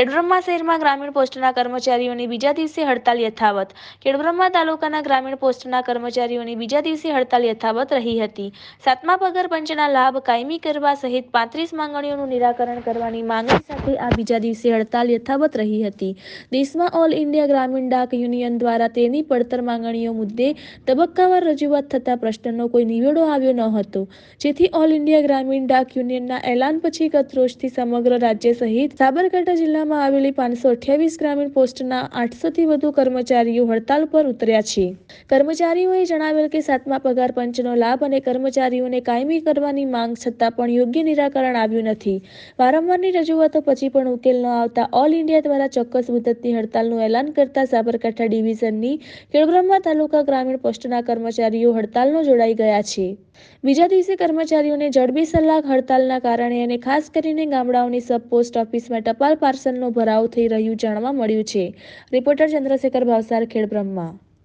ખેડબ્રહ્મા શહેરમાં ગ્રામીણ પોસ્ટના કર્મચારીઓની બીજા દિવસે હડતાલ યથાવત. ખેડબ્રહ્મા તાલુકાના ગ્રામીણ પોસ્ટના કર્મચારીઓની બીજા દિવસે હડતાલ યથાવત રહી હતી. સાતમા પગાર પંચના લાભ કાયમી કરવા સહિત પાંત્રીસ માંગણીઓનું નિરાકરણ કરવાની માંગણી સાથે આ બીજા દિવસે હડતાલ યથાવત રહી હતી. દેશમાં ઓલ ઇન્ડિયા ગ્રામીણ ડાક યુનિયન દ્વારા તેની પડતર માંગણીઓ મુદ્દે તબક્કાવાર રજૂઆત થતા પ્રશ્નનો કોઈ નિવેડો આવ્યો ન હતો. જેથી ઓલ ઇન્ડિયા ગ્રામીણ ડાક યુનિયનના એલાન પછી ગત રોજથી સમગ્ર રાજ્ય સહિત સાબરકાંઠા જિલ્લામાં આવેલી પાંચસો અઠ્યાવીસ ગ્રામીણ પોસ્ટના આઠસોથી વધુ કર્મચારીઓ હડતાલ પર ઉતર્યા છે. કર્મચારીઓએ જણાવેલ કે સાતમા પગાર પંચનો લાભ અને કર્મચારીઓને કાયમી કરવાની માંગ છતાં પણ યોગ્ય નિરાકરણ આવ્યું નથી. વારંવારની રજૂઆતો પછી પણ ઉકેલ ન આવતા ઓલ ઇન્ડિયા દ્વારા ચોક્કસ મુદતની હડતાલનું એલાન કરતા સાબરકાંઠા ડિવિઝનની ખેડબ્રહ્મા તાલુકા ગ્રામીણ પોસ્ટના કર્મચારીઓ હડતાલનો જોડાઈ ગયા છે. બીજા દિવસે કર્મચારીઓને જડબી સલાહ હડતાલના કારણે અને ખાસ કરીને ગામડાઓની સબ પોસ્ટ ઓફિસમાં ટપાલ પાર્સલનો ભરાવ થઈ રહ્યું જાણવા મળ્યું છે. રિપોર્ટર ચંદ્રશેખર ભાવસાર, ખેડબ્રહ્મા.